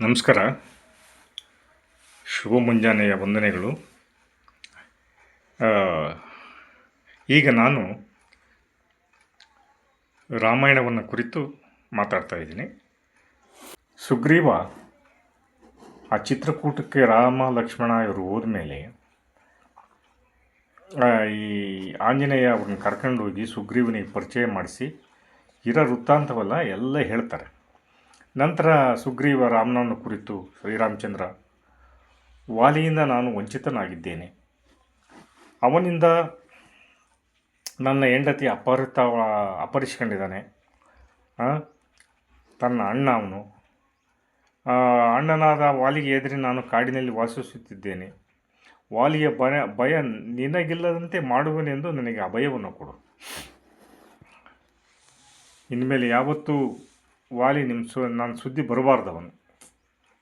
ನಮಸ್ಕಾರ. ಶುಭ ಮುಂಜಾನೆಯ ವಂದನೆಗಳು. ಈಗ ನಾನು ರಾಮಾಯಣವನ್ನು ಕುರಿತು ಮಾತಾಡ್ತಾ ಇದ್ದೀನಿ. ಸುಗ್ರೀವ ಆ ಚಿತ್ರಕೂಟಕ್ಕೆ ರಾಮ, ಲಕ್ಷ್ಮಣ ಇವರು ಹೋದ ಮೇಲೆ ಈ ಆಂಜನೇಯ ಅವ್ರನ್ನ ಕರ್ಕೊಂಡು ಹೋಗಿ ಸುಗ್ರೀವನಿಗೆ ಪರಿಚಯ ಮಾಡಿಸಿ, ಇರೋ ವೃತ್ತಾಂತವೆಲ್ಲ ಎಲ್ಲ ಹೇಳ್ತಾರೆ. ನಂತರ ಸುಗ್ರೀವ ರಾಮನನ್ನು ಕುರಿತು ಶ್ರೀರಾಮಚಂದ್ರ, ವಾಲಿಯಿಂದ ನಾನು ವಂಚಿತನಾಗಿದ್ದೇನೆ. ಅವನಿಂದ ನನ್ನ ಹೆಂಡತಿ ಅಪಹೃತ ಅಪಹರಿಸ್ಕೊಂಡಿದ್ದಾನೆ. ತನ್ನ ಅಣ್ಣ ಅವನು. ಅಣ್ಣನಾದ ವಾಲಿಗೆ ಎದುರಿ ನಾನು ಕಾಡಿನಲ್ಲಿ ವಾಸಿಸುತ್ತಿದ್ದೇನೆ. ವಾಲಿಯ ಭಯ ಭಯ ನಿನಗಿಲ್ಲದಂತೆ ಮಾಡುವನೆಂದು ನನಗೆ ಅಭಯವನ್ನು ಕೊಡು. ಇನ್ಮೇಲೆ ಯಾವತ್ತೂ ವಾಲಿ ನಿಮ್ಮ ಸು, ನಾನು ಸುದ್ದಿ ಬರಬಾರ್ದವನು.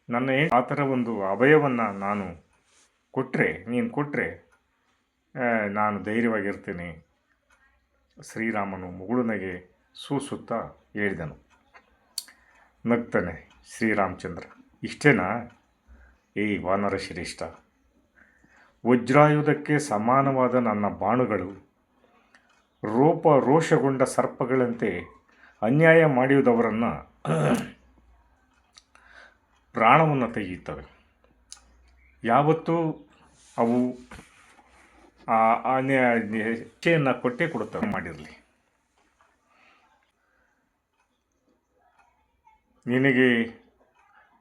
ನನ್ನ ಏನು ಆ ಥರ ಒಂದು ಅಭಯವನ್ನು ನಾನು ಕೊಟ್ಟರೆ ನೀನು ಕೊಟ್ಟರೆ ನಾನು ಧೈರ್ಯವಾಗಿರ್ತೀನಿ. ಶ್ರೀರಾಮನು ಮುಗುಳುನಗೆ ಸೂಸುತ್ತಾ ಹೇಳಿದನು. ನಗ್ತಾನೆ ಶ್ರೀರಾಮಚಂದ್ರ, ಇಷ್ಟೇನಾ? ಏಯ್ ವಾನರ ಶ್ರೇಷ್ಠ, ವಜ್ರಾಯುಧಕ್ಕೆ ಸಮಾನವಾದ ನನ್ನ ಬಾಣುಗಳು ರೋಪ ರೋಷಗೊಂಡ ಸರ್ಪಗಳಂತೆ ಅನ್ಯಾಯ ಮಾಡಿದವರನ್ನು ಪ್ರಾಣವನ್ನು ತೆಗೆಯುತ್ತವೆ. ಯಾವತ್ತೂ ಅವು ಹೆಚ್ಚೆಯನ್ನು ಕೊಟ್ಟೇ ಕೊಡುತ್ತವೆ ಮಾಡಿರಲಿ. ನಿನಗೆ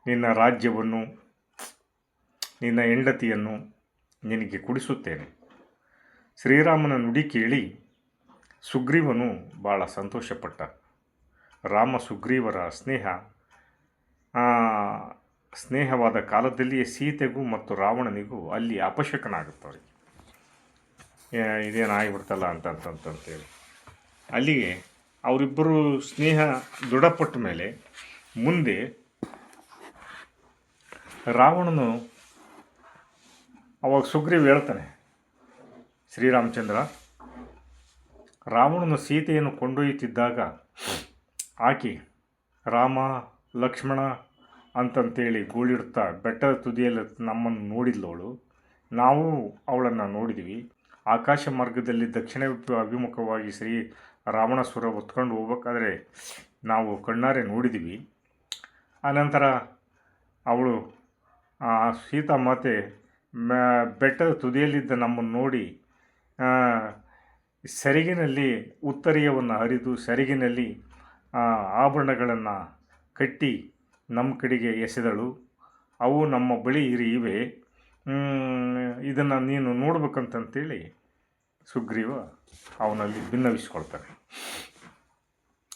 ನಿನ್ನ ರಾಜ್ಯವನ್ನು, ನಿನ್ನ ಹೆಂಡತಿಯನ್ನು ನಿನಗೆ ಕೊಡಿಸುತ್ತೇನೆ. ಶ್ರೀರಾಮನ ನುಡಿ ಕೇಳಿ ಸುಗ್ರೀವನು ಭಾಳ ಸಂತೋಷಪಟ್ಟ. ರಾಮ ಸುಗ್ರೀವರ ಸ್ನೇಹ. ಸ್ನೇಹವಾದ ಕಾಲದಲ್ಲಿಯೇ ಸೀತೆಗೂ ಮತ್ತು ರಾವಣನಿಗೂ ಅಲ್ಲಿ ಅವರಿಗೆ ಇದೇನು ಆಗಿಬಿಡ್ತಲ್ಲ ಅಂತಂತಂತಂತೇಳಿ ಅಲ್ಲಿಗೆ ಅವರಿಬ್ಬರು ಸ್ನೇಹ ದೃಢಪಟ್ಟ ಮೇಲೆ ಮುಂದೆ ರಾವಣನು ಅವಾಗ ಸುಗ್ರೀವ್ ಹೇಳ್ತಾನೆ, ಶ್ರೀರಾಮಚಂದ್ರ, ರಾವಣನು ಸೀತೆಯನ್ನು ಕೊಂಡೊಯ್ಯುತ್ತಿದ್ದಾಗ ಆಕೆ, ರಾಮ, ಲಕ್ಷ್ಮಣ ಅಂತಂತೇಳಿ ಗೋಳಿಡ್ತಾ ಬೆಟ್ಟದ ತುದಿಯಲ್ಲಿ ನಮ್ಮನ್ನು ನೋಡಿದ್ಲವಳು ನಾವು ಅವಳನ್ನು ನೋಡಿದ್ವಿ. ಆಕಾಶ ಮಾರ್ಗದಲ್ಲಿ ದಕ್ಷಿಣ ಅಭಿಮುಖವಾಗಿ ಶ್ರೀ ರಾವಣಸುರ ಹೊತ್ಕೊಂಡು ಹೋಗ್ಬೇಕಾದ್ರೆ ನಾವು ಕಣ್ಣಾರೆ ನೋಡಿದ್ವಿ. ಆನಂತರ ಅವಳು, ಆ ಸೀತಾಮಾತೆ ಮ- ಬೆಟ್ಟದ ತುದಿಯಲ್ಲಿದ್ದ ನಮ್ಮನ್ನು ನೋಡಿ ಸೆರಗಿನಲ್ಲಿ ಉತ್ತರೀಯವನ್ನು ಹರಿದು ಸೆರಗಿನಲ್ಲಿ ಆಭರಣಗಳನ್ನು ಕಟ್ಟಿ ನಮ್ಮ ಕಡೆಗೆ ಎಸೆದಳು. ಅವು ನಮ್ಮ ಬಳಿ ಇರಿ ಇವೆ ಇದನ್ನು ನೀನು ನೋಡ್ಬೇಕಂತಂತೇಳಿ ಸುಗ್ರೀವ ಅವನಲ್ಲಿ ಭಿನ್ನವಿಸ್ಕೊಳ್ತಾನೆ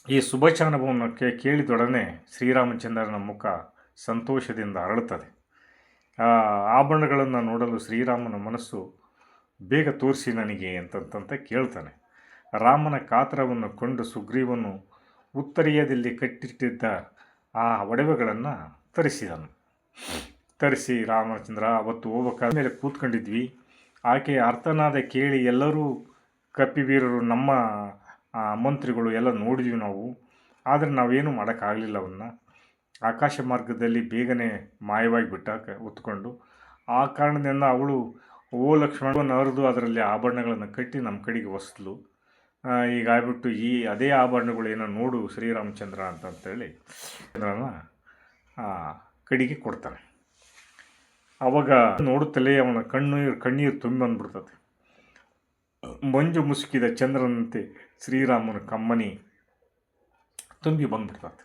ಈ ಶುಭಚಾನಭವನ್ನು ಕೇಳಿದೊಡನೆ ಶ್ರೀರಾಮಚಂದ್ರನ ಮುಖ ಸಂತೋಷದಿಂದ ಅರಳುತ್ತದೆ. ಆಭರಣಗಳನ್ನು ನೋಡಲು ಶ್ರೀರಾಮನ ಮನಸ್ಸು ಬೇಗ ತೋರಿಸಿ ನನಗೆ ಅಂತಂತಂತ ಕೇಳ್ತಾನೆ. ರಾಮನ ಕಾತರವನ್ನು ಕಂಡು ಸುಗ್ರೀವನು ಉತ್ತರೀಯದಲ್ಲಿ ಕಟ್ಟಿಟ್ಟಿದ್ದ ಆ ಒಡವೆಗಳನ್ನು ತರಿಸಿದನು. ತರಿಸಿ ರಾಮಚಂದ್ರ, ಅವತ್ತು ಹೋಗ್ಬೇಕಾದ ಮೇಲೆ ಕೂತ್ಕೊಂಡಿದ್ವಿ. ಆಕೆ ಅರ್ಥನಾದ ಕೇಳಿ ಎಲ್ಲರೂ ಕಪಿವೀರರು, ನಮ್ಮ ಮಂತ್ರಿಗಳು ಎಲ್ಲ ನೋಡಿದ್ವಿ ನಾವು. ಆದರೆ ನಾವೇನು ಮಾಡೋಕ್ಕಾಗಲಿಲ್ಲ ಅವನ್ನ. ಆಕಾಶ ಮಾರ್ಗದಲ್ಲಿ ಬೇಗನೆ ಮಾಯವಾಗಿ ಬಿಟ್ಟ ಹೊತ್ಕೊಂಡು. ಆ ಕಾರಣದಿಂದ ಅವಳು ಓ ಲಕ್ಷ್ಮಣವನ್ನು ಹರಿದು ಅದರಲ್ಲಿ ಆಭರಣಗಳನ್ನು ಕಟ್ಟಿ ನಮ್ಮ ಕಡೆಗೆ ಒಸ್ಲು ಈಗ ಆಗ್ಬಿಟ್ಟು ಈ ಅದೇ ಆಭರಣಗಳು ಏನೋ ನೋಡು ಶ್ರೀರಾಮಚಂದ್ರ ಅಂತಂತೇಳಿ ಚಂದ್ರನ ಕಡಿಗೆ ಕೊಡ್ತಾನೆ. ಅವಾಗ ನೋಡುತ್ತಲೇ ಅವನ ಕಣ್ಣು, ಕಣ್ಣೀರು ತುಂಬಿ ಬಂದ್ಬಿಡ್ತದೆ. ಮಂಜು ಮುಸುಕಿದ ಚಂದ್ರನಂತೆ ಶ್ರೀರಾಮನ ಕಮ್ಮನಿ ತುಂಬಿ ಬಂದ್ಬಿಡ್ತದೆ.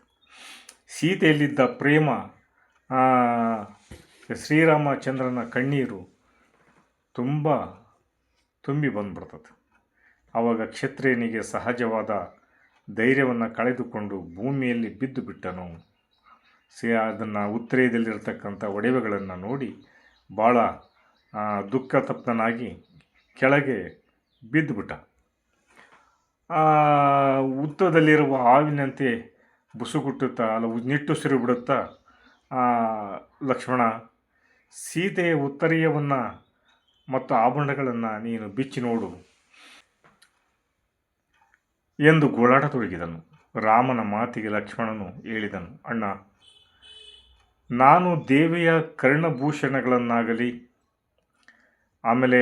ಸೀತೆಯಲ್ಲಿದ್ದ ಪ್ರೇಮ ಶ್ರೀರಾಮಚಂದ್ರನ ಕಣ್ಣೀರು ತುಂಬ ತುಂಬಿ ಬಂದ್ಬಿಡ್ತದೆ. ಆವಾಗ ಕ್ಷತ್ರಿಯನಿಗೆ ಸಹಜವಾದ ಧೈರ್ಯವನ್ನು ಕಳೆದುಕೊಂಡು ಭೂಮಿಯಲ್ಲಿ ಬಿದ್ದು ಬಿಟ್ಟನು. ಸಿ, ಅದನ್ನು ಉತ್ತರೆಯದಲ್ಲಿರ್ತಕ್ಕಂಥ ಒಡವೆಗಳನ್ನು ನೋಡಿ ಭಾಳ ದುಃಖ ತಪ್ತನಾಗಿ ಕೆಳಗೆ ಬಿದ್ದುಬಿಟ್ಟ ಆ ಉತ್ತದಲ್ಲಿರುವ ಹಾವಿನಂತೆ ಬುಸುಗುಟ್ಟುತ್ತಾ ಅಲ್ಲ ನಿಟ್ಟುಸಿರು ಬಿಡುತ್ತಾ ಲಕ್ಷ್ಮಣ, ಸೀತೆಯ ಉತ್ತರೀಯವನ್ನು ಮತ್ತು ಆಭರಣಗಳನ್ನು ನೀನು ಬಿಚ್ಚಿ ನೋಡು. ಎಂದು ಗೋಳಾಡತೊಡಗಿದನು ರಾಮನ ಮಾತಿಗೆ ಲಕ್ಷ್ಮಣನು ಹೇಳಿದನು, ಅಣ್ಣ, ನಾನು ದೇವಿಯ ಕರ್ಣಭೂಷಣಗಳನ್ನಾಗಲಿ, ಆಮೇಲೆ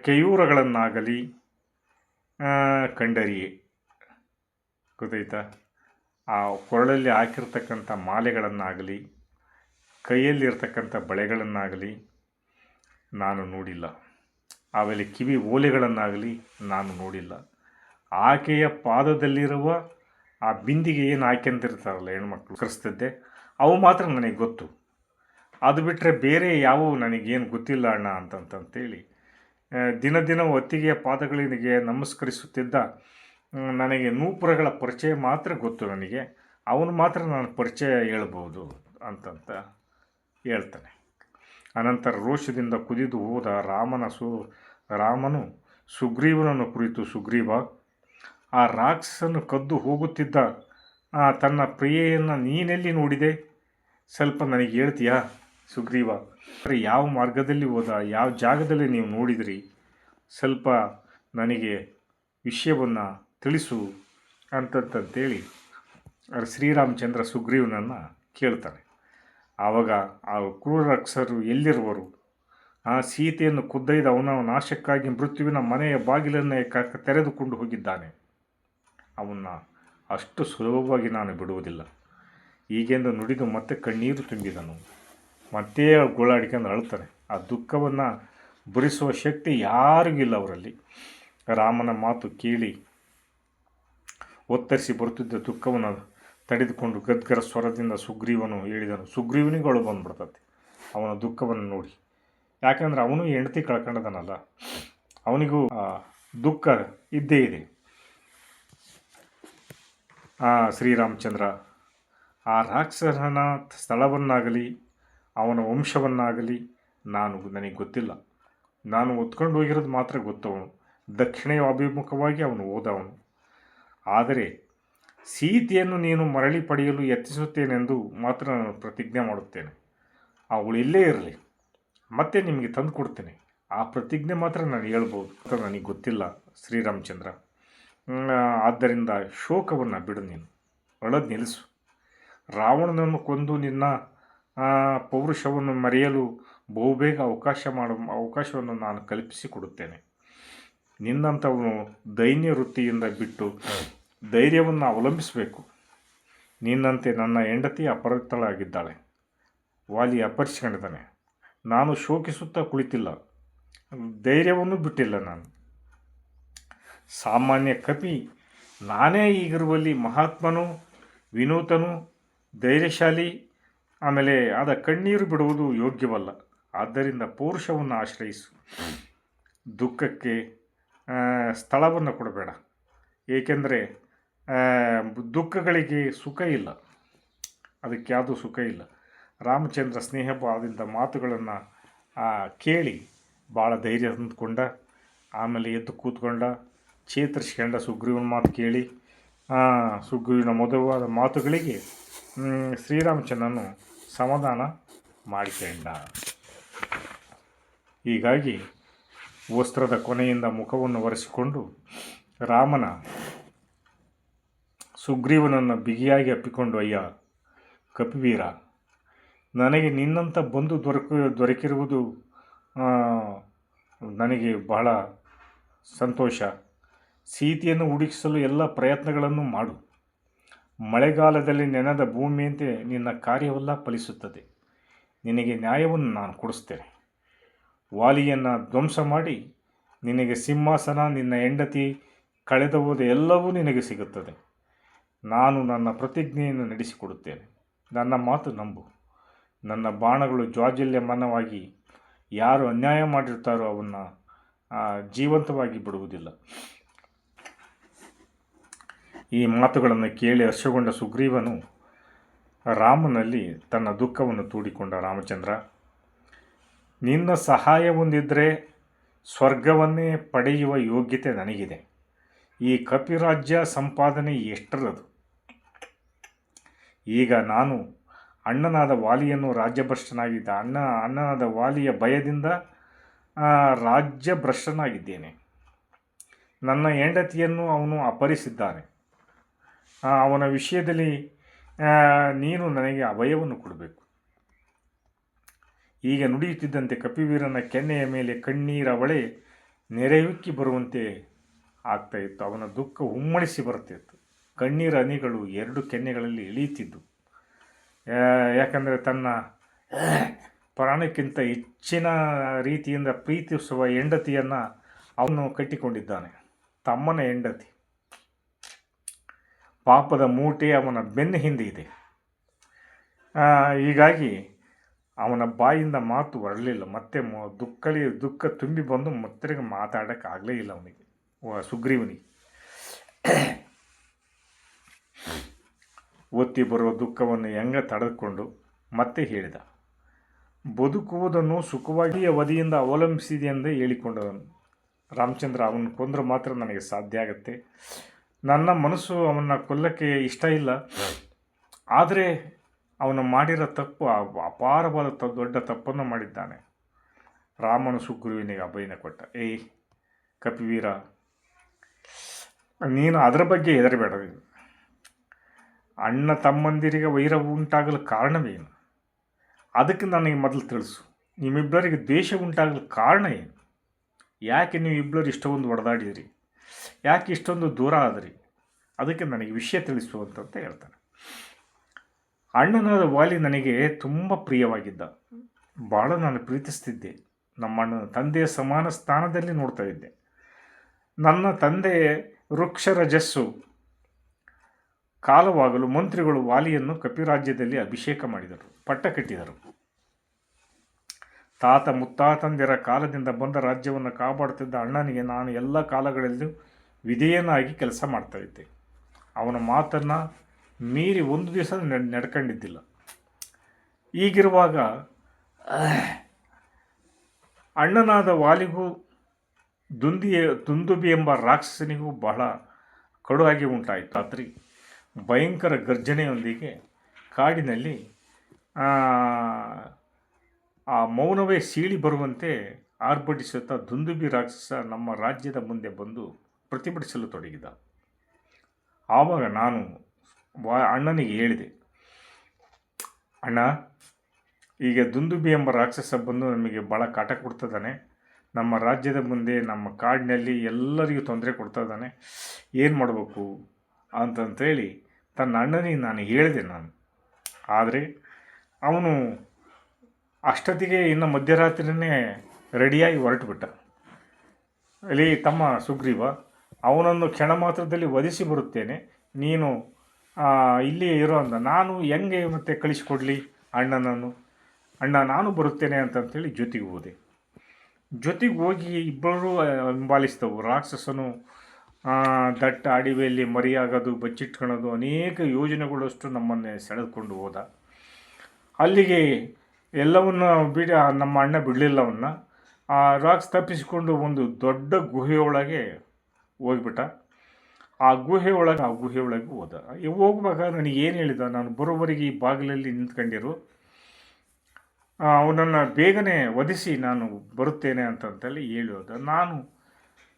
ಕೆಯೂರಗಳನ್ನಾಗಲಿ ಕಂಡರಿಯೆ? ಗೊತ್ತಾಯ್ತಾ? ಆ ಕೊರಳಲ್ಲಿ ಹಾಕಿರ್ತಕ್ಕಂಥ ಮಾಲೆಗಳನ್ನಾಗಲಿ, ಕೈಯಲ್ಲಿರ್ತಕ್ಕಂಥ ಬಳೆಗಳನ್ನಾಗಲಿ ನಾನು ನೋಡಿಲ್ಲ. ಆಮೇಲೆ ಕಿವಿ ಓಲೆಗಳನ್ನಾಗಲಿ ನಾನು ನೋಡಿಲ್ಲ. ಆಕೆಯ ಪಾದದಲ್ಲಿರುವ ಆ ಬಿಂದಿಗೆ ಏನು ಹಾಕ್ಯಂತಿರ್ತಾರಲ್ಲ ಹೆಣ್ಮಕ್ಳು, ಕರೆಸ್ತಿದ್ದೆ, ಅವು ಮಾತ್ರ ನನಗೆ ಗೊತ್ತು. ಅದು ಬಿಟ್ಟರೆ ಬೇರೆ ಯಾವುವು ನನಗೇನು ಗೊತ್ತಿಲ್ಲ ಅಣ್ಣ ಅಂತಂತಂತೇಳಿ ದಿನ ದಿನ ಒತ್ತಿಗೆಯ ಪಾದಗಳಿಗೆ ನಮಸ್ಕರಿಸುತ್ತಿದ್ದ ನನಗೆ ನೂಪುರಗಳ ಪರಿಚಯ ಮಾತ್ರ ಗೊತ್ತು ನನಗೆ. ಅವನು ಮಾತ್ರ ನಾನು ಪರಿಚಯ ಹೇಳ್ಬೋದು ಅಂತಂತ ಹೇಳ್ತಾನೆ. ಅನಂತರ ರೋಷದಿಂದ ಕುದಿದು ಹೋದ ರಾಮನ ಸು, ರಾಮನು ಸುಗ್ರೀವನನ್ನು ಕುರಿತು ಸುಗ್ರೀವ ಆ ರಾಕ್ಷಸನ್ನು ಕದ್ದು ಹೋಗುತ್ತಿದ್ದ. ಆ ತನ್ನ ಪ್ರಿಯೆಯನ್ನು ನೀನೆಲ್ಲಿ ನೋಡಿದೆ? ಸ್ವಲ್ಪ ನನಗೆ ಹೇಳ್ತೀಯಾ ಸುಗ್ರೀವ? ಅಂದರೆ ಯಾವ ಮಾರ್ಗದಲ್ಲಿ ಹೋದ, ಯಾವ ಜಾಗದಲ್ಲಿ ನೀವು ನೋಡಿದಿರಿ? ಸ್ವಲ್ಪ ನನಗೆ ವಿಷಯವನ್ನು ತಿಳಿಸು ಅಂತಂತಂತೇಳಿ ಶ್ರೀರಾಮಚಂದ್ರ ಸುಗ್ರೀವನನ್ನು ಕೇಳ್ತಾನೆ. ಆವಾಗ ಆ ಕ್ರೂರಕ್ಷರು ಎಲ್ಲಿರುವರು? ಆ ಸೀತೆಯನ್ನು ಕುದ್ದೈದ ಅವನ ನಾಶಕ್ಕಾಗಿ ಮೃತ್ಯುವಿನ ಮನೆಯ ಬಾಗಿಲನ್ನೇ ಕ ತೆರೆದುಕೊಂಡು ಹೋಗಿದ್ದಾನೆ. ಅವನ್ನ ಅಷ್ಟು ಸುಲಭವಾಗಿ ನಾನು ಬಿಡುವುದಿಲ್ಲ. ಈಗೆಂದು ನುಡಿದು ಮತ್ತೆ ಕಣ್ಣೀರು ತುಂಬಿದನು. ಮತ್ತೆ ಗೋಳಾಡಿಕೊಂಡು ಅಳ್ತಾನೆ ಆ ದುಃಖವನ್ನು ಭರಿಸುವ ಶಕ್ತಿ ಯಾರಿಗಿಲ್ಲ ಅವರಲ್ಲಿ. ರಾಮನ ಮಾತು ಕೇಳಿ ಒತ್ತರಿಸಿ ಬರುತ್ತಿದ್ದ ದುಃಖವನ್ನು ತಡೆದುಕೊಂಡು ಗದ್ಗರ ಸ್ವರದಿಂದ ಸುಗ್ರೀವನು ಹೇಳಿದನು. ಸುಗ್ರೀವನಿಗಳು ಬಂದ್ಬಿಡ್ತದೆ. ಅವನ ದುಃಖವನ್ನು ನೋಡಿ. ಯಾಕಂದ್ರೆ ಅವನು ಹೆಂಡತಿ ಕಳ್ಕೊಂಡದನಲ್ಲ. ಅವನಿಗೂ ದುಃಖ ಇದ್ದೇ ಇದೆ. ಶ್ರೀರಾಮಚಂದ್ರ. ಆ ರಾಕ್ಷಸನ ಸ್ಥಳವನ್ನಾಗಲಿ, ಅವನ ವಂಶವನ್ನಾಗಲಿ ನಾನು ನನಗೆ ಗೊತ್ತಿಲ್ಲ. ನಾನು ಹೊತ್ಕೊಂಡು ಹೋಗಿರೋದು ಮಾತ್ರ ಗೊತ್ತವನು. ದಕ್ಷಿಣ ಅಭಿಮುಖವಾಗಿ ಅವನು ಓದವನು ಆದರೆ ಸೀತೆಯನ್ನು ನೀನು ಮರಳಿ ಪಡೆಯಲು ಯತ್ನಿಸುತ್ತೇನೆಂದು ಮಾತ್ರ ನಾನು ಪ್ರತಿಜ್ಞೆ ಮಾಡುತ್ತೇನೆ. ಅವಳು ಇಲ್ಲೇ ಇರಲಿ. ಮತ್ತೆ ನಿಮಗೆ ತಂದು ಕೊಡ್ತೇನೆ ಆ ಪ್ರತಿಜ್ಞೆ ಮಾತ್ರ ನಾನು ಹೇಳ್ಬೋದು ಅಂತ ನನಗೆ ಗೊತ್ತಿಲ್ಲ ಶ್ರೀರಾಮಚಂದ್ರ. ಆದ್ದರಿಂದ ಶೋಕವನ್ನು ಬಿಡು ನೀನು. ಅಳದು ನಿಲ್ಲಿಸು. ರಾವಣನನ್ನು ಕೊಂದು ನಿನ್ನ ಪೌರುಷವನ್ನು ಮರೆಯಲು ಬಹುಬೇಗ ಅವಕಾಶ ಮಾಡ, ಅವಕಾಶವನ್ನು ನಾನು ಕಲ್ಪಿಸಿಕೊಡುತ್ತೇನೆ ನಿನ್ನಂಥವನು ದೈನ್ಯ ವೃತ್ತಿಯಿಂದ ಬಿಟ್ಟು ಧೈರ್ಯವನ್ನು ಅವಲಂಬಿಸಬೇಕು. ನಿನ್ನಂತೆ ನನ್ನ ಹೆಂಡತಿ ಅಪರಿತಳಾಗಿದ್ದಾಳೆ ವಾಲಿ ಅಪರಿಸಿಕೊಂಡಿದ್ದಾನೆ ನಾನು ಶೋಕಿಸುತ್ತಾ ಕುಳಿತಿಲ್ಲ. ಧೈರ್ಯವನ್ನು ಬಿಟ್ಟಿಲ್ಲ ನಾನು. ಸಾಮಾನ್ಯ ಕಪಿ ನಾನೇ ಈಗಿರುವಲ್ಲಿ ಮಹಾತ್ಮನು, ವಿನೂತನು, ಧೈರ್ಯಶಾಲಿ, ಆಮೇಲೆ ಆದ ಕಣ್ಣೀರು ಬಿಡುವುದು ಯೋಗ್ಯವಲ್ಲ. ಆದ್ದರಿಂದ ಪೌರುಷವನ್ನು ಆಶ್ರಯಿಸು. ದುಃಖಕ್ಕೆ ಸ್ಥಳವನ್ನು ಕೊಡಬೇಡ. ಏಕೆಂದರೆ ದುಃಖಗಳಿಗೆ ಸುಖ ಇಲ್ಲ. ಅದಕ್ಕೆ ಯಾವುದೂ ಸುಖ ಇಲ್ಲ. ರಾಮಚಂದ್ರ ಸ್ನೇಹಭಾವದಿಂದ ಮಾತುಗಳನ್ನು ಕೇಳಿ, ಭಾಳ ಧೈರ್ಯ ತಂದುಕೊಂಡ ಆಮೇಲೆ ಎದ್ದು ಕೂತ್ಕೊಂಡ ಚೇತರಿಸ್ಕೊಂಡ ಸುಗ್ರೀವನ ಮಾತು ಕೇಳಿ ಸುಗ್ರೀವನ ಮಧುವಾದ ಮಾತುಗಳಿಗೆ ಶ್ರೀರಾಮಚಂದ್ರನು ಸಮಾಧಾನ ಮಾಡಿಕೊಂಡ. ಹೀಗಾಗಿ ವಸ್ತ್ರದ ಕೊನೆಯಿಂದ ಮುಖವನ್ನು ಒರೆಸಿಕೊಂಡು ರಾಮನ ಸುಗ್ರೀವನನ್ನು ಬಿಗಿಯಾಗಿ ಅಪ್ಪಿಕೊಂಡು, ಅಯ್ಯ, ಕಪಿವೀರ, ನನಗೆ ನಿನ್ನಂಥ ಬಂಧು ದೊರಕ, ದೊರಕಿರುವುದು ನನಗೆ ಬಹಳ ಸಂತೋಷ. ಸೀತೆಯನ್ನು ಹುಡುಕಿಸಲು ಎಲ್ಲ ಪ್ರಯತ್ನಗಳನ್ನು ಮಾಡು. ಮಳೆಗಾಲದಲ್ಲಿ ನೆನೆದ ಭೂಮಿಯಂತೆ ನಿನ್ನ ಕಾರ್ಯವೆಲ್ಲ ಫಲಿಸುತ್ತದೆ. ನಿನಗೆ ನ್ಯಾಯವನ್ನು ನಾನು ಕೊಡಿಸ್ತೇನೆ. ವಾಲಿಯನ್ನು ಧ್ವಂಸ ಮಾಡಿ, ನಿನಗೆ ಸಿಂಹಾಸನ, ನಿನ್ನ ಹೆಂಡತಿ, ಕಳೆದ ಹೋದ ಎಲ್ಲವೂ ನಿನಗೆ ಸಿಗುತ್ತದೆ. ನಾನು ನನ್ನ ಪ್ರತಿಜ್ಞೆಯನ್ನು ನಡೆಸಿಕೊಡುತ್ತೇನೆ. ನನ್ನ ಮಾತು ನಂಬು. ನನ್ನ ಬಾಣಗಳು ಜ್ವಾಜ್ಯಲ್ಯಮಾನವಾಗಿ ಯಾರು ಅನ್ಯಾಯ ಮಾಡಿರ್ತಾರೋ ಅವನ್ನು ಜೀವಂತವಾಗಿ ಬಿಡುವುದಿಲ್ಲ. ಈ ಮಾತುಗಳನ್ನು ಕೇಳಿ ಹರ್ಷಗೊಂಡ ಸುಗ್ರೀವನು ರಾಮನಲ್ಲಿ ತನ್ನ ದುಃಖವನ್ನು ತೂಡಿಕೊಂಡ ರಾಮಚಂದ್ರ ನಿನ್ನ ಸಹಾಯ ಹೊಂದಿದ್ದರೆ ಸ್ವರ್ಗವನ್ನೇ ಪಡೆಯುವ ಯೋಗ್ಯತೆ ನನಗಿದೆ. ಈ ಕಪಿರಾಜ್ಯ ಸಂಪಾದನೆ ಎಷ್ಟರದು? ಈಗ ನಾನು ಅಣ್ಣನಾದ ವಾಲಿಯನ್ನು ರಾಜ್ಯಭ್ರಷ್ಟನಾಗಿದ್ದ ಅಣ್ಣ ಅಣ್ಣನಾದ ವಾಲಿಯ ಭಯದಿಂದ ರಾಜ್ಯಭ್ರಷ್ಟನಾಗಿದ್ದೇನೆ. ನನ್ನ ಹೆಂಡತಿಯನ್ನು ಅವನು ಅಪಹರಿಸಿದ್ದಾನೆ. ಆ, ಅವನ ವಿಷಯದಲ್ಲಿ ನೀನು ನನಗೆ ಅಭಯವನ್ನು ಕೊಡಬೇಕು. ಈಗ ನುಡಿಯುತ್ತಿದ್ದಂತೆ ಕಪಿವೀರನ ಕೆನ್ನೆಯ ಮೇಲೆ ಕಣ್ಣೀರ ಹೊಳೆ ನೆರೆಯುಕ್ಕಿ ಬರುವಂತೆ ಆಗ್ತಾ ಇತ್ತು. ಅವನ ದುಃಖ ಉಮ್ಮಳಿಸಿ ಬರ್ತಿತ್ತು ಕಣ್ಣೀರ ಅನಿಗಳು ಎರಡು ಕೆನ್ನೆಗಳಲ್ಲಿ ಇಳಿಯುತ್ತಿದ್ದು. ಯಾಕಂದರೆ ತನ್ನ ಪ್ರಾಣಕ್ಕಿಂತ ಹೆಚ್ಚಿನ ರೀತಿಯಿಂದ ಪ್ರೀತಿಸುವ ಹೆಂಡತಿಯನ್ನು ಅವನು ಕಟ್ಟಿಕೊಂಡಿದ್ದಾನೆ. ತಮ್ಮನ ಹೆಂಡತಿ. ಪಾಪದ ಮೂಟೆ ಅವನ ಬೆನ್ನ ಹಿಂದೆ ಇದೆ. ಹೀಗಾಗಿ ಅವನ ಬಾಯಿಂದ ಮಾತು ಬರಲಿಲ್ಲ. ಮತ್ತೆ ದುಃಖಲಿ ದುಃಖ ತುಂಬಿ ಬಂದು ಮತ್ತೆ ಮಾತಾಡೋಕ್ಕಾಗಲೇ ಇಲ್ಲ ಅವನಿಗೆ. ಸುಗ್ರೀವನಿಗೆ. ಒತ್ತಿ ಬರುವ ದುಃಖವನ್ನು ಹೆಂಗ ತಡೆದುಕೊಂಡು ಮತ್ತೆ ಹೇಳಿದ. ಬದುಕುವುದನ್ನು ಸುಖವಾಗಿ ಅವಧಿಯಿಂದ ಅವಲಂಬಿಸಿದೆ ಎಂದು ಹೇಳಿಕೊಂಡವನು. ರಾಮಚಂದ್ರ ಅವನು ಕೊಂದರೆ ಮಾತ್ರ ನನಗೆ ಸಾಧ್ಯ ಆಗುತ್ತೆ. ನನ್ನ ಮನಸ್ಸು ಅವನ್ನ ಕೊಲ್ಲಕ್ಕೆ ಇಷ್ಟ ಇಲ್ಲ. ಆದರೆ ಅವನು ಮಾಡಿರೋ ತಪ್ಪು ಅಪಾರವಾದ ತ, ದೊಡ್ಡ ತಪ್ಪನ್ನು ಮಾಡಿದ್ದಾನೆ. ರಾಮನು ಸುಗ್ರೀವನಿಗೆ ಅಭಯನ ಕೊಟ್ಟ. ಏಯ್, ಕಪಿವೀರ, ನೀನು ಅದರ ಬಗ್ಗೆ ಹೆದರಬೇಡ ಅಣ್ಣ ತಮ್ಮಂದಿರಿಗೆ ವೈರ ಉಂಟಾಗಲು ಕಾರಣವೇನು? ಅದಕ್ಕೆ ನನಗೆ ಮೊದಲು ತಿಳಿಸು. ನಿಮ್ಮಿಬ್ಬರಿಗೆ ದ್ವೇಷ ಉಂಟಾಗಲು ಕಾರಣ ಏನು? ಯಾಕೆ ನೀವು ಇಬ್ಬರು ಇಷ್ಟೊಂದು ಹೊಡೆದಾಡಿದಿರಿ ಯಾಕೆ ಇಷ್ಟೊಂದು ದೂರ ಆದ್ರಿ? ಅದಕ್ಕೆ ನನಗೆ ವಿಷಯ ತಿಳಿಸು ಅಂತ ಹೇಳ್ತಾನೆ. ಅಣ್ಣನಾದ ವಾಲಿ ನನಗೆ ತುಂಬ ಪ್ರಿಯವಾಗಿದ್ದ. ಭಾಳ ನಾನು ಪ್ರೀತಿಸ್ತಿದ್ದೆ. ನಮ್ಮ ಅಣ್ಣನ ತಂದೆಯ ಸಮಾನ ಸ್ಥಾನದಲ್ಲಿ ನೋಡ್ತಾ ಇದ್ದೆ. ನನ್ನ ತಂದೆ ವೃಕ್ಷರಜಸ್ಸು ಕಾಲವಾಗಲು ಮಂತ್ರಿಗಳು ವಾಲಿಯನ್ನು ಕಪಿರಾಜ್ಯದಲ್ಲಿ ಅಭಿಷೇಕ ಮಾಡಿದರು. ಪಟ್ಟ ಕಟ್ಟಿದರು. ತಾತ ಮುತ್ತಾತಂದಿರ ಕಾಲದಿಂದ ಬಂದ ರಾಜ್ಯವನ್ನು ಕಾಪಾಡುತ್ತಿದ್ದ ಅಣ್ಣನಿಗೆ ನಾನು ಎಲ್ಲ ಕಾಲಗಳಲ್ಲೂ ವಿಧೇಯನಾಗಿ ಕೆಲಸ ಮಾಡ್ತಾ ಇದ್ದೆ. ಅವನ ಮಾತನ್ನು ಮೀರಿ ಒಂದು ದಿವಸ ನಡ್, ನಡ್ಕೊಂಡಿದ್ದಿಲ್ಲ. ಈಗಿರುವಾಗ ಅಣ್ಣನಾದ ವಾಲಿಗೂ ದುಂದಿಯ, ದುಂದುಬಿ ಎಂಬ ರಾಕ್ಷಸನಿಗೂ ಬಹಳ ಕಡುವಾಗಿ ಉಂಟಾಯಿತು. ರಾತ್ರಿ ಭಯಂಕರ ಗರ್ಜನೆಯೊಂದಿಗೆ ಕಾಡಿನಲ್ಲಿ ಆ, ಮೌನವೇ ಸೀಳಿ ಬರುವಂತೆ ಆರ್ಭಟಿಸುತ್ತಾ ದುಂದುಬಿ ರಾಕ್ಷಸ ನಮ್ಮ ರಾಜ್ಯದ ಮುಂದೆ ಬಂದು ಪ್ರತಿಭಟಿಸಲು ತೊಡಗಿದ. ಆವಾಗ ನಾನು ಅಣ್ಣನಿಗೆ ಹೇಳಿದೆ ಅಣ್ಣ ಈಗ ದುಂದುಬಿ ಎಂಬ ರಾಕ್ಷಸ ಬಂದು ನಮಗೆ ಭಾಳ ಕಾಟ ಕೊಡ್ತದಾನೆ ನಮ್ಮ ರಾಜ್ಯದ ಮುಂದೆ ನಮ್ಮ ಕಾಡಿನಲ್ಲಿ ಎಲ್ಲರಿಗೂ ತೊಂದರೆ ಕೊಡ್ತಾ ಇದ್ದಾನೆ ಏನು ಮಾಡಬೇಕು? ಅಂತಂತೇಳಿ ತನ್ನ ಅಣ್ಣನಿಗೆ ನಾನು ಹೇಳಿದೆ ನಾನು. ಆದರೆ ಅವನು ಅಷ್ಟೊತ್ತಿಗೆ ಇನ್ನು ಮಧ್ಯರಾತ್ರಿನೇ ರೆಡಿಯಾಗಿ ಹೊರಟುಬಿಟ್ಟ. ಅಲ್ಲಿ ತಮ್ಮ ಸುಗ್ರೀವ, ಅವನನ್ನು ಕ್ಷಣ ಮಾತ್ರದಲ್ಲಿ ವಧಿಸಿ ಬರುತ್ತೇನೆ. ನೀನು ಇಲ್ಲಿ ಇರೋ ಅಂದ. ನಾನು ಹೆಂಗೆ ಮತ್ತೆ ಕಳಿಸಿಕೊಡಲಿ ಅಣ್ಣನನ್ನು? ಅಣ್ಣ, ನಾನು ಬರುತ್ತೇನೆ ಅಂತಂಥೇಳಿ ಜೊತೆಗೆ ಹೋದೆ. ಜೊತೆಗೆ ಹೋಗಿ ಇಬ್ಬರೂ ಹಿಂಬಾಲಿಸ್ತವು ರಾಕ್ಷಸನು ದಟ್ಟ ಅಡಿವೆಯಲ್ಲಿ ಮರಿಯಾಗೋದು ಬಚ್ಚಿಟ್ಕೊಳ್ಳೋದು ಅನೇಕ ಯೋಜನೆಗಳಷ್ಟು ನಮ್ಮನ್ನೇ ಸೆಳೆದುಕೊಂಡು ಹೋದ. ಅಲ್ಲಿಗೆ ಎಲ್ಲವನ್ನ ಬಿಡಿ ನಮ್ಮ ಅಣ್ಣ ಬಿಡಲಿಲ್ಲ ಅವನ್ನ ಆ ರಾಕ್ಸ್ ತಪ್ಪಿಸಿಕೊಂಡು ಒಂದು ದೊಡ್ಡ ಗುಹೆಯೊಳಗೆ ಹೋಗ್ಬಿಟ್ಟ. ಆ ಗುಹೆ ಒಳಗೆ, ಆ ಗುಹೆ ಒಳಗೆ ಹೋದ. ಹೋಗುವಾಗ ನನಗೆ ಏನು ಹೇಳಿದ, ನಾನು ಬರೋವರೆಗೆ ಈ ಬಾಗಿಲಲ್ಲಿ ನಿಂತ್ಕೊಂಡಿರು. ಅವನನ್ನು ಬೇಗನೆ ಒದಿಸಿ ನಾನು ಬರುತ್ತೇನೆ ಅಂತಂತೇಳಿ ಹೇಳೋದ. ನಾನು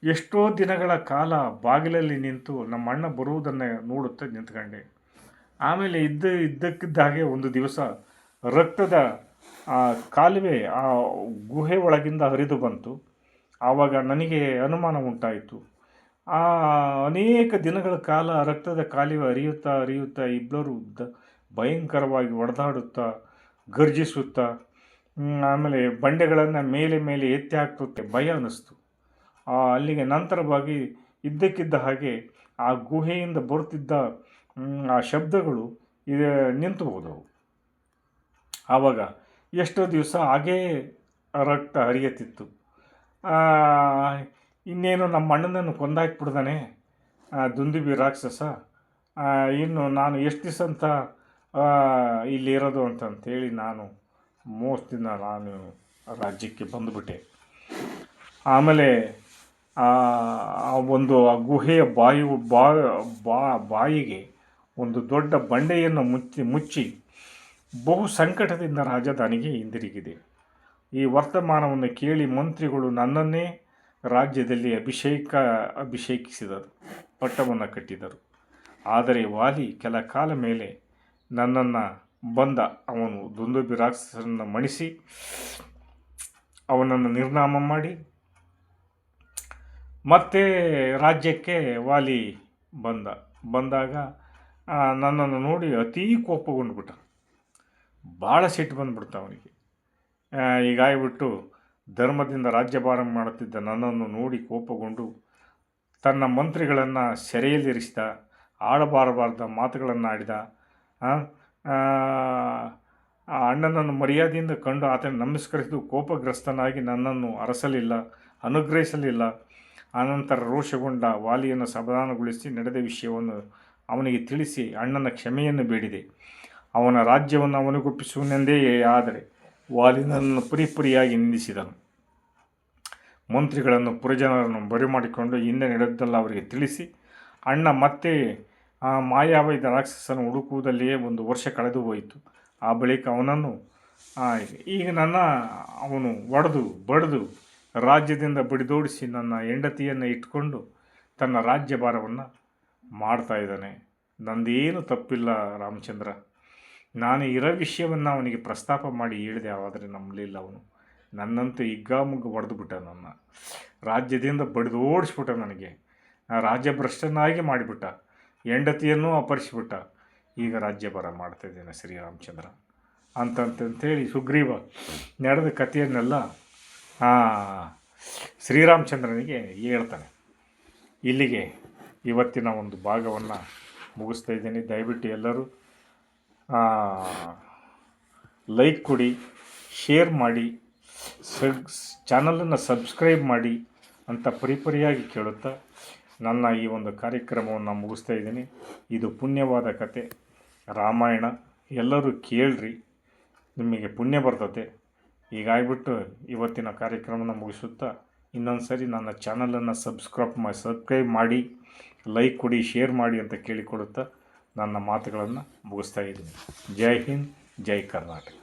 ಎಷ್ಟೋ ದಿನಗಳ ಕಾಲ ಬಾಗಿಲಲ್ಲಿ ನಿಂತು ನಮ್ಮ ಅಣ್ಣ ಬರುವುದನ್ನು ನೋಡುತ್ತಾ ನಿಂತ್ಕೊಂಡೆ. ಆಮೇಲೆ ಇದ್ದ ಇದ್ದಕ್ಕಿದ್ದ ಹಾಗೆ ಒಂದು ದಿವಸ ರಕ್ತದ ಆ ಕಾಲುವೆ, ಆ ಗುಹೆ ಒಳಗಿಂದ ಹರಿದು ಬಂತು. ಆವಾಗ ನನಗೆ ಅನುಮಾನ ಉಂಟಾಯಿತು. ಆ ಅನೇಕ ದಿನಗಳ ಕಾಲ ರಕ್ತದ ಕಾಲುವೆ ಹರಿಯುತ್ತಾ ಹರಿಯುತ್ತಾ ಇಬ್ಬರು ಭಯಂಕರವಾಗಿ ಒಡೆದಾಡುತ್ತಾ ಗರ್ಜಿಸುತ್ತಾ ಆಮೇಲೆ ಬಂಡೆಗಳನ್ನು ಮೇಲೆ ಮೇಲೆ ಎತ್ತಿ ಹಾಕ್ತುತ್ತೆ ಭಯ ಅನ್ನಿಸ್ತು. ಅಲ್ಲಿಗೆ ನಂತರವಾಗಿ ಇದ್ದಕ್ಕಿದ್ದ ಹಾಗೆ ಆ ಗುಹೆಯಿಂದ ಬರುತ್ತಿದ್ದ ಆ ಶಬ್ದಗಳು ಇದು ನಿಂತು ಹೋದವು. ಆವಾಗ ಎಷ್ಟೋ ದಿವಸ ಹಾಗೇ ರಕ್ತ ಹರಿಯತ್ತಿತ್ತು. ಇನ್ನೇನು ನಮ್ಮ ಅಣ್ಣನನ್ನು ಕೊಂದಾಕ್ಬಿಡ್ದಾನೆ ದುಂದುಬಿ ರಾಕ್ಷಸ. ಇನ್ನು ನಾನು ಎಷ್ಟು ದಿವಸ ಅಂತ ಇಲ್ಲಿರೋದು ಅಂತಂತೇಳಿ ನಾನು ಮೋಸದಿಂದ ನಾನು ರಾಜ್ಯಕ್ಕೆ ಬಂದುಬಿಟ್ಟೆ. ಆಮೇಲೆ ಒಂದು, ಆ ಗುಹೆಯ ಬಾಯಿ ಬಾ, ಬಾಯಿಗೆ ಒಂದು ದೊಡ್ಡ ಬಂಡೆಯನ್ನು ಮುಚ್ಚಿ ಮುಚ್ಚಿ ಬಹು ಸಂಕಟದಿಂದ ರಾಜಧಾನಿಗೆ ಹಿಂದಿರುಗಿದೆ. ಈ ವರ್ತಮಾನವನ್ನು ಕೇಳಿ ಮಂತ್ರಿಗಳು ನನ್ನನ್ನೇ ರಾಜ್ಯದಲ್ಲಿ ಅಭಿಷೇಕ, ಅಭಿಷೇಕಿಸಿದರು, ಪಟ್ಟವನ್ನು ಕಟ್ಟಿದರು. ಆದರೆ ವಾಲಿ ಕೆಲ ಕಾಲ ಮೇಲೆ ನನ್ನನ್ನು ಬಂದ ಅವನು ದುಂದುಬಿ ರಾಕ್ಷಸರನ್ನು ಮಣಿಸಿ ಅವನನ್ನು ನಿರ್ನಾಮ ಮಾಡಿ ಮತ್ತೆ ರಾಜ್ಯಕ್ಕೆ ವಾಲಿ ಬಂದ. ಬಂದಾಗ ನನ್ನನ್ನು ನೋಡಿ ಅತೀ ಕೋಪಗೊಂಡ್ಬಿಟ್ಟ. ಭಾಳ ಸಿಟ್ಟು ಬಂದ್ಬಿಡ್ತು ಅವನಿಗೆ. ಹೀಗಾಗಿಬಿಟ್ಟು ಧರ್ಮದಿಂದ ರಾಜ್ಯಭಾರ ಮಾಡುತ್ತಿದ್ದ ನನ್ನನ್ನು ನೋಡಿ ಕೋಪಗೊಂಡು ತನ್ನ ಮಂತ್ರಿಗಳನ್ನು ಸೆರೆಯಲ್ಲಿರಿಸಿದ ಆಡಬಾರಬಾರ್ದ ಮಾತುಗಳನ್ನು ಆಡಿದ ಅಣ್ಣನನ್ನು ಮರ್ಯಾದೆಯಿಂದ ಕಂಡು ಆತನ ನಮಸ್ಕರಿಸಿದು ಕೋಪಗ್ರಸ್ತನಾಗಿ ನನ್ನನ್ನು ಅರಸಲಿಲ್ಲ, ಅನುಗ್ರಹಿಸಲಿಲ್ಲ. ಆನಂತರ ರೋಷಗೊಂಡ ವಾಲಿಯನ್ನು ಸಮಾಧಾನಗೊಳಿಸಿ ನಡೆದ ವಿಷಯವನ್ನು ಅವನಿಗೆ ತಿಳಿಸಿ ಅಣ್ಣನ ಕ್ಷಮೆಯನ್ನು ಬೇಡಿದೆ. ಅವನ ರಾಜ್ಯವನ್ನು ಅವನಿಗೊಪ್ಪಿಸುವನೆಂದೇ ಆದರೆ ವಾಲಿನನ್ನು ಪುರಿಪುರಿಯಾಗಿ ನಿಂದಿಸಿದನು. ಮಂತ್ರಿಗಳನ್ನು, ಪುರಜನರನ್ನು ಬರಿಮಾಡಿಕೊಂಡು ಹಿಂದೆ ನಡೆದಲ್ಲ ಅವರಿಗೆ ತಿಳಿಸಿ, ಅಣ್ಣ ಮತ್ತೆ ಆ ಮಾಯಾವೈದ ರಾಕ್ಷಸನ್ನು ಹುಡುಕುವುದಲ್ಲಿಯೇ ಒಂದು ವರ್ಷ ಕಳೆದು ಹೋಯಿತು. ಆ ಬಳಿಕ ಅವನನ್ನು ಈಗ ನನ್ನ ಅವನು ಒಡೆದು, ಬಡಿದು ರಾಜ್ಯದಿಂದ ಬಡಿದೋಡಿಸಿ ನನ್ನ ಹೆಂಡತಿಯನ್ನು ಇಟ್ಕೊಂಡು ತನ್ನ ರಾಜ್ಯಭಾರವನ್ನು ಮಾಡ್ತಾ ಇದ್ದಾನೆ. ನಂದೇನು ತಪ್ಪಿಲ್ಲ ರಾಮಚಂದ್ರ. ನಾನು ಇರೋ ವಿಷಯವನ್ನು ಅವನಿಗೆ ಪ್ರಸ್ತಾಪ ಮಾಡಿ ಹೇಳಿದೆ, ಆದರೆ ನಂಬಲಿಲ್ಲ ಅವನು. ನನ್ನಂತೂ ಹಿಗ್ಗಾಮುಗ್ಗ ಹೊಡೆದು ಬಿಟ್ಟ ನನ್ನ. ರಾಜ್ಯದಿಂದ ಬಡಿದು ಓಡಿಸ್ಬಿಟ್ಟ ನನಗೆ. ಆ ರಾಜ್ಯಭ್ರಷ್ಟನಾಗಿ ಮಾಡಿಬಿಟ್ಟ. ಹೆಂಡತಿಯನ್ನು ಅಪರಿಸಿಬಿಟ್ಟ. ಈಗ ರಾಜ್ಯಭಾರ ಮಾಡ್ತಾ ಇದ್ದೇನೆ, ಶ್ರೀರಾಮಚಂದ್ರ. ಅಂತಂತಂತೇಳಿ ಸುಗ್ರೀವ ನಡೆದ ಕಥೆಯನ್ನೆಲ್ಲ ಶ್ರೀರಾಮಚಂದ್ರನಿಗೆ ಹೇಳ್ತಾನೆ. ಇಲ್ಲಿಗೆ ಇವತ್ತಿನ ಒಂದು ಭಾಗವನ್ನು ಮುಗಿಸ್ತಾ ಇದ್ದೀನಿ. ದಯವಿಟ್ಟು ಎಲ್ಲರೂ ಲೈಕ್ ಕೊಡಿ ಶೇರ್ ಮಾಡಿ ಸಬ್ಸ್ ಚಾನಲನ್ನು ಸಬ್ಸ್ಕ್ರೈಬ್ ಮಾಡಿ ಅಂತ ಪರಿಪರಿಯಾಗಿ ಕೇಳುತ್ತಾ ನನ್ನ ಈ ಒಂದು ಕಾರ್ಯಕ್ರಮವನ್ನು ಮುಗಿಸ್ತಾ ಇದ್ದೀನಿ. ಇದು ಪುಣ್ಯವಾದ ಕತೆ. ರಾಮಾಯಣ ಎಲ್ಲರೂ ಕೇಳ್ರಿ, ನಿಮಗೆ ಪುಣ್ಯ ಬರ್ತತೆ. ಹೀಗಾಗ್ಬಿಟ್ಟು ಇವತ್ತಿನ ಕಾರ್ಯಕ್ರಮನ ಮುಗಿಸುತ್ತಾ ಇನ್ನೊಂದು ಸರಿ ನನ್ನ ಚಾನಲನ್ನು ಸಬ್ಸ್ಕ್ರೈಬ್ ಮಾಡಿ ಸಬ್ಸ್ಕ್ರೈಬ್ ಮಾಡಿ ಲೈಕ್ ಕೊಡಿ ಶೇರ್ ಮಾಡಿ ಅಂತ ಕೇಳಿಕೊಡುತ್ತಾ ನನ್ನ ಮಾತುಗಳನ್ನು ಮುಗಿಸ್ತಾ ಇದ್ದೀನಿ. ಜೈ ಹಿಂದ್ ಜೈ ಕರ್ನಾಟಕ.